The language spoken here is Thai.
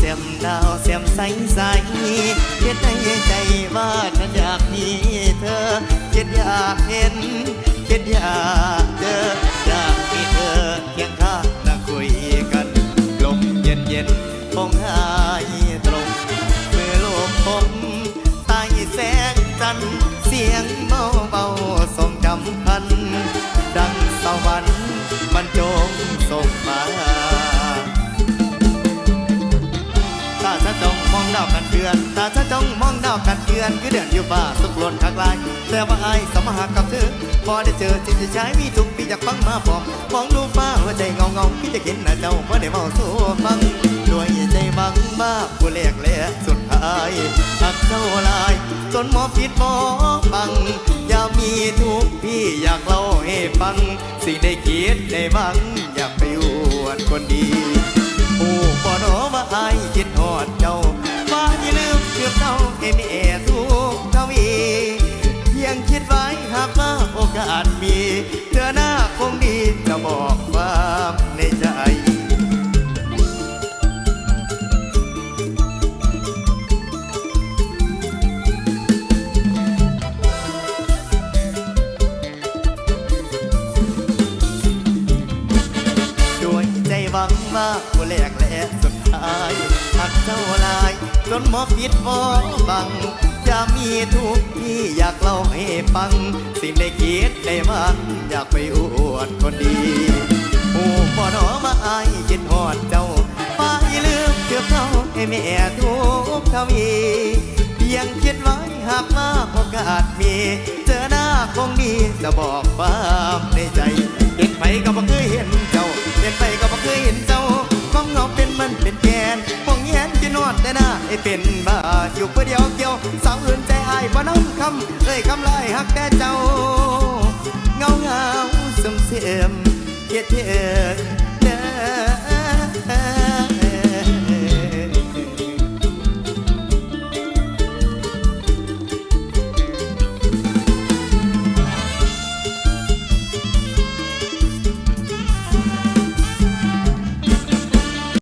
เต็มดาวเสียมใสใสเห็นในใจว่าฉันอยากมีเธอคิดอยากเห็นคิดอยากเจออยากมีเธอเคียงข้างนั่งคุยกันลมเย็นเย็นคงหายตรงเมื่อโลกผมใต้แสงจันเสียงเบาเบาๆส่งจำพัน กันเดือนตาจะจ้องมองดาวกันเดือนคือเดือนอยู่ป่าสุกหล่นขางลายแต่ว่าไอ้สมหากับเธอ พอได้เจอจิตใจมีทุกปีจากฟังมาพร้อมมองดูฟ้าหัวใจเงาเงาพี่จะเห็นหน้าเจ้าพอได้เมาสู้ฟังด้วยใจบังมาผู้แรกและสุดท้ายหักเจ้าลายจนหมอผิดหมอบังอย่ามีทุกข์พี่อยากเล่าให้ฟัง สิ่งได้คิดได้บังอยากไปอวดคนดีผู้ปอนอว่า ใจหวังว่าผู้แรกและสุดท้ายหักเจ้าลาย จนหมอผิดหมอบัง จะมีทุกที่อยากเล่าให้ฟัง สิ่งได้คิดได้หวังอยากไปอวดคนดีผู้ปอนอมาอายคิดหอดเจ้าไปลืมเกือบเท่าให้แม่ทุกทวีเพียงคิดไว้หากว่าโอกาสมี เจอหน้าคงดีจะบอกความในใจเห็นไปก็บ่เคยเห็น ให้เป็นบ้าอยู่เพื่อเดียวเกี่ยวสาวอื่นใจอายบ่น้ำคำเอ้ยคำลายหักแต่เจ้า เงาเงาซึมเสื่อมเกียดเถื่อเด้อ